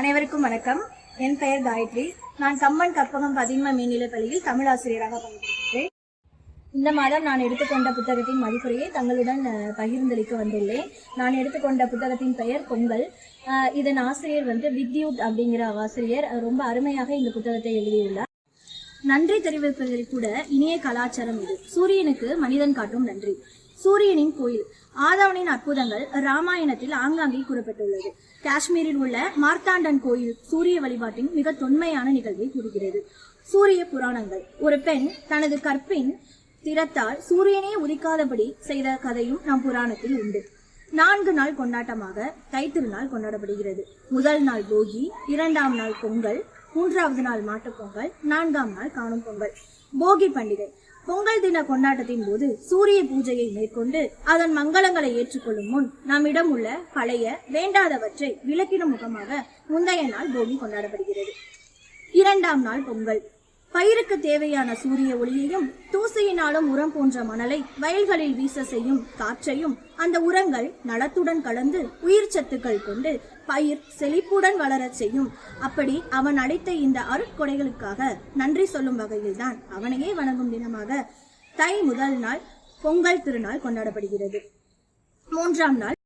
அனைவருக்கும் வணக்கம். என் பெயர் காயத்ரி. நான் கம்மன் கற்பகம் பதின்ம மேல்நிலை பள்ளியில் தமிழாசிரியராக பணிபுரிகிறேன். இந்த மாதம் நான் எடுத்துக்கொண்ட புத்தகத்தின் மதிப்புரையை தங்களுடன் பகிர்ந்தளிக்க வந்துள்ளேன். நான் எடுத்துக்கொண்ட புத்தகத்தின் பெயர் பொங்கல். இதன் ஆசிரியர் வந்து வித்யுத் அப்படிங்கிற ஆசிரியர். ரொம்ப அருமையாக இந்த புத்தகத்தை எழுதியுள்ளார். நன்றி தெரிவிப்பதில் கூட இனிய கலாச்சாரம் இது. சூரியனுக்கு மனிதன் காட்டும் நன்றி. சூரியனின் கோயில் ஆதவனின் அற்புதங்கள் ராமாயணத்தில் ஆங்காங்கே கூறப்பட்டுள்ளது. காஷ்மீரில் உள்ள மார்த்தாண்டன் கோயில் சூரிய வழிபாட்டின் மிக தொன்மையான நிகழ்வை கூறுகிறது. சூரிய புராணங்கள். ஒரு பெண் தனது கற்பின் திறத்தால் சூரியனே உதிக்காதபடி செய்த கதையும் நம் புராணத்தில் உண்டு. நான்கு நாள் கொண்டாட்டமாக தைத்திருநாள் கொண்டாடப்படுகிறது. முதல் நாள் போகி இரண்டாம் நாள் பொங்கல் மூன்றாவது நாள் மாட்டுப் பொங்கல் நான்காம் நாள் காணும் பொங்கல். போகி பண்டிகை. பொங்கல் தின கொண்டாட்டத்தின் போது சூரிய பூஜையை மேற்கொண்டு அதன் மங்களங்களை ஏற்றுக்கொள்ளும் முன் நம்மிடம் உள்ள பழைய வேண்டாதவற்றை விளக்கிடும் முகமாக முந்தைய நாள் போகி கொண்டாடப்படுகிறது. இரண்டாம் நாள் பொங்கல். பயிருக்கு தேவையான சூரிய ஒளியையும் தூசியினாலும் உரம் போன்ற மணலை வயல்களில் வீச செய்யும் காற்றையும் அந்த உரங்கள் நலத்துடன் கலந்து உயிர் சத்துக்கள் கொண்டு பயிர் செழிப்புடன் வளரச் செய்யும். அப்படி அவன் அடைத்த இந்த அருட்கொடைகளுக்காக நன்றி சொல்லும் வகையில்தான் அவனையே வணங்கும் தினமாக தை முதல் நாள் பொங்கல் திருநாள் கொண்டாடப்படுகிறது. மூன்றாம் நாள்